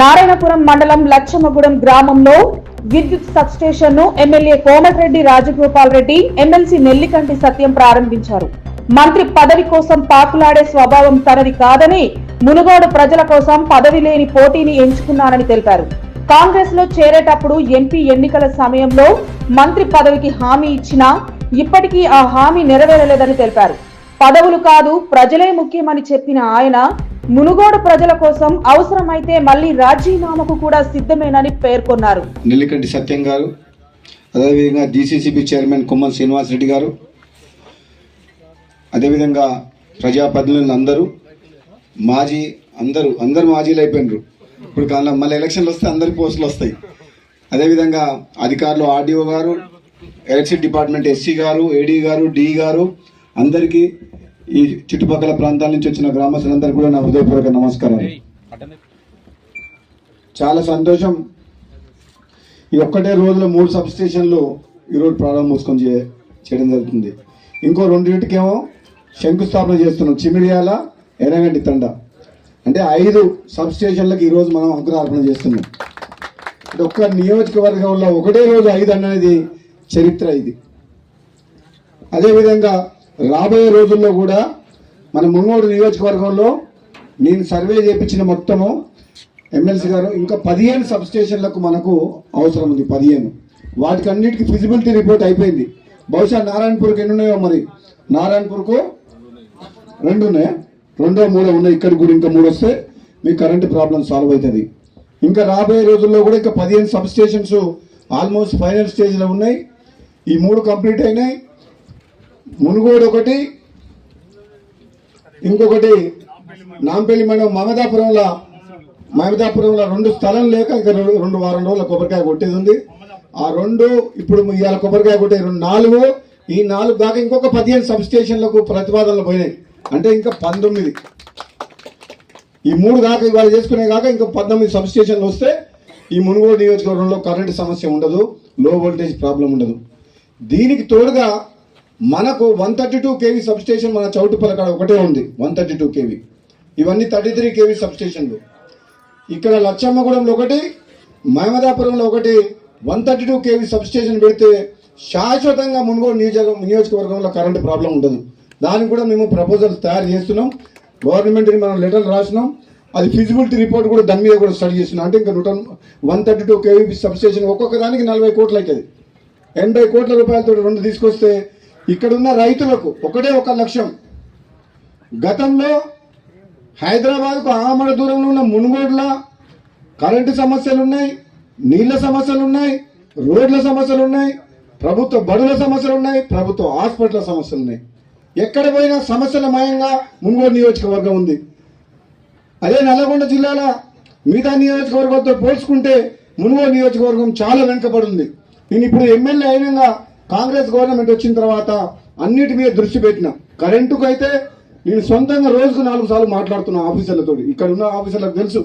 నారాయణపురం మండలం లచ్చమ్మగూడెం గ్రామంలో విద్యుత్ సబ్స్టేషన్ను ఎమ్మెల్యే కోమటిరెడ్డి రాజగోపాల్ రెడ్డి ఎమ్మెల్సీ నెల్లికంటి సత్యం ప్రారంభించారు. మంత్రి పదవి కోసం పాకులాడే స్వభావం తనది కాదని మునుగోడు ప్రజల కోసం పదవి లేని పోటీని ఎంచుకున్నానని తెలిపారు. కాంగ్రెస్లో చేరేటప్పుడు ఎంపీ ఎన్నికల సమయంలో మంత్రి పదవికి హామీ ఇచ్చినా ఇప్పటికీ ఆ హామీ నెరవేరలేదని తెలిపారు. పదవులు కాదు ప్రజలే ముఖ్యమని చెప్పిన ఆయన మునుగోడు ప్రజల కోసం అవసరమైతే మళ్ళీ రాజీనామాకు కూడా సిద్ధమేనని పేర్కొన్నారు. నెల్లికంటి సత్యం గారు అదేవిధంగా డిసిసిబి చైర్మన్ కుమ్మన్ శ్రీనివాస్ రెడ్డి గారు అదేవిధంగా ప్రజాప్రతినిధులు అందరూ మాజీ అందరూ అందరు మాజీలు అయిపోయినారు. ఇప్పుడు కానీ మళ్ళీ ఎలక్షన్లు వస్తే అందరి పోస్టులు వస్తాయి. అదేవిధంగా అధికారులు RDO garu election department SE garu AD garu D garu అందరికీ ఈ చుట్టుపక్కల ప్రాంతాల నుంచి వచ్చిన గ్రామస్తులందరికీ కూడా నా హృదయపూర్వక నమస్కారాలు. చాలా సంతోషం. ఈ ఒక్కటే రోజులో మూడు సబ్ స్టేషన్లు ఈరోజు ప్రారంభోత్సవం చే చేయడం జరుగుతుంది. ఇంకో రెండింటికేమో శంకుస్థాపన చేస్తున్నాం. చిమిడియాల ఎర్రగంటి తండ. అంటే ఐదు సబ్ స్టేషన్లకు ఈరోజు మనం అంకురార్పణ చేస్తున్నాం. అంటే ఒక్క నియోజకవర్గంలో ఒకటే రోజు ఐదు అనేది చరిత్ర ఇది. అదేవిధంగా రాబోయే రోజుల్లో కూడా మన మున్నోడు నియోజకవర్గంలో నేను సర్వే చేయించిన మొత్తము ఎమ్మెల్సీ గారు ఇంకా పదిహేను సబ్స్టేషన్లకు మనకు అవసరం ఉంది పదిహేను. వాటికి అన్నిటికీ ఫిజిబిలిటీ రిపోర్ట్ అయిపోయింది. బహుశా నారాయణపూర్కి ఎన్ని ఉన్నాయో మరి? నారాయణపూర్కు రెండు ఉన్నాయా? రెండో మూడో ఉన్నాయి. ఇక్కడ కూడా ఇంకా మూడు వస్తే మీ కరెంట్ ప్రాబ్లం సాల్వ్ అవుతుంది. ఇంకా రాబోయే రోజుల్లో కూడా ఇంకా పదిహేను సబ్ స్టేషన్స్ ఆల్మోస్ట్ ఫైనల్ స్టేజ్లో ఉన్నాయి. ఈ మూడు కంప్లీట్ అయినాయి. మునుగోడు ఒకటి ఇంకొకటి నాంపల్లి మండలం మమదాపురంలో మమదాపురంలో రెండు స్థలం లేక ఇక రెండు రెండు వారం రోజుల కొబ్బరికాయ కొట్టేది ఉంది ఆ రెండు ఇప్పుడు ఇవాళ కొబ్బరికాయ కొట్టే రెండు నాలుగు ఈ నాలుగు దాకా ఇంకొక పదిహేను సబ్ స్టేషన్లకు ప్రతిపాదనలు పోయినాయి. అంటే ఇంకా పంతొమ్మిది. ఈ మూడు దాకా ఇవాళ చేసుకునే కాక ఇంకా పంతొమ్మిది సబ్ స్టేషన్లు వస్తే ఈ మునుగోడు నియోజకవర్గంలో కరెంటు సమస్య ఉండదు లో వోల్టేజ్ ప్రాబ్లం ఉండదు. దీనికి తోడుగా మనకు one thirty two KV substation మన చౌటుపల్ల కాడ ఒకటే ఉంది. వన్ థర్టీ టూ కేవీ ఇవన్నీ థర్టీ త్రీ కేవీ సబ్స్టేషన్లు ఇక్కడ లచ్చమ్మగూడెంలో ఒకటి మహమదాపురంలో ఒకటి one thirty two KV substation పెడితే శాశ్వతంగా మునుగోడు నియోజక నియోజకవర్గంలో కరెంటు ప్రాబ్లం ఉండదు. దానికి కూడా మేము ప్రపోజల్స్ తయారు చేస్తున్నాం. గవర్నమెంట్కి మనం లెటర్ రాసినాం. అది ఫిజిబిలిటీ రిపోర్ట్ కూడా దాని మీద కూడా స్టడీ చేస్తున్నాం. అంటే ఇంకా నూట one thirty two KV substation ఒక్కొక్క దానికి నలభై కోట్లు అవుతుంది ఎనభై కోట్ల రూపాయలతో రెండు తీసుకొస్తే ఇక్కడున్న రైతులకు ఒకటే ఒక లక్ష్యం. గతంలో హైదరాబాద్కు ఆమడ దూరంలో ఉన్న మునుగోడుల కరెంటు సమస్యలు ఉన్నాయి నీళ్ళ సమస్యలు ఉన్నాయి రోడ్ల సమస్యలు ఉన్నాయి ప్రభుత్వ బడుల సమస్యలు ఉన్నాయి ప్రభుత్వ హాస్పిటల్ సమస్యలు ఉన్నాయి ఎక్కడ పోయినా సమస్యల మయంగా మునుగోడు నియోజకవర్గం ఉంది. అదే నల్లగొండ జిల్లాల మిగతా నియోజకవర్గంతో పోల్చుకుంటే మునుగోడు నియోజకవర్గం చాలా వెనుకబడి ఉంది. నేను ఇప్పుడు ఎమ్మెల్యే అయినంగా కాంగ్రెస్ గవర్నమెంట్ వచ్చిన తర్వాత అన్నిటి మీద దృష్టి పెట్టిన. కరెంటుకు అయితే నేను సొంతంగా రోజుకు నాలుగు సార్లు మాట్లాడుతున్నా ఆఫీసర్లతో ఇక్కడ ఉన్న ఆఫీసర్లకు తెలుసు.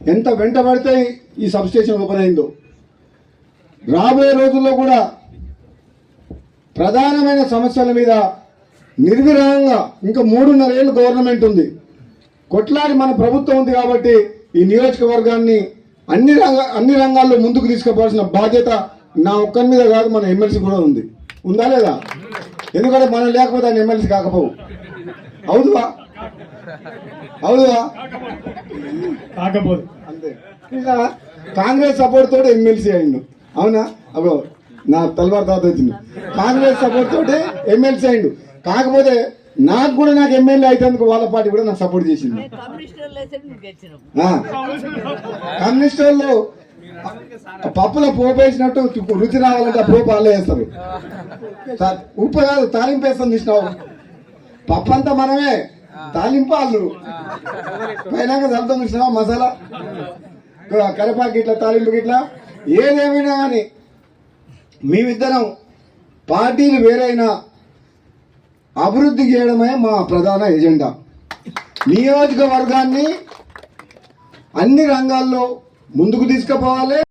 ఎంత వెంటబడితే ఈ సబ్ స్టేషన్ ఓపెన్ అయిందో. రాబోయే రోజుల్లో కూడా ప్రధానమైన సమస్యల మీద నిర్విరామంగా ఇంకా మూడున్నర ఏళ్ళు గవర్నమెంట్ ఉంది. కొట్లాడి మన ప్రభుత్వం ఉంది కాబట్టి ఈ నియోజకవర్గాన్ని అన్ని రంగ అన్ని రంగాల్లో ముందుకు తీసుకుపోవాల్సిన బాధ్యత నా ఒక్కరి మీద కాదు మన ఎమ్మెల్సీ కూడా ఉంది. ఉందా లేదా? ఎందుకంటే మనం లేకపోతే ఆయన ఎమ్మెల్సీ కాకపోవు. అవుదువా? అవుదువా? అంతే. ఇంకా కాంగ్రెస్ సపోర్ట్ తోటి ఎమ్మెల్సీ అయిండు. అవునా? అగో నా తలవారు తాత వచ్చింది. కాంగ్రెస్ సపోర్ట్ తోటి ఎమ్మెల్సీ అయిండు. కాకపోతే నాకు కూడా నాకు ఎమ్మెల్యే అయినందుకు వాళ్ళ పార్టీ కూడా నాకు సపోర్ట్ చేసింది. కమ్యూనిస్టులు అయితే నువ్వు గెలిచినావు. ఆ. కమ్యూనిస్ట్ వాళ్ళు పప్పులో పోపేసినట్టు రుచి రావాలంటే పోపు వాళ్ళే వేస్తారు. ఉప్పు కాదు తాలింపు వేస్తాం చూసినావు. పప్పు అంతా మనమే. తాలింపు వాళ్ళు. పైనాక చల్లుతాం చూసినావా మసాలా? కరిపాకి ఇట్లా తాలింపు ఇట్లా ఏదేమైనా కానీ మేమిద్దరం పార్టీలు వేరైనా అభివృద్ధి చేయడమే మా ప్రధాన ఎజెండా. నియోజకవర్గాన్ని అన్ని రంగాల్లో ముందుకు తీసుకుపోవాలి.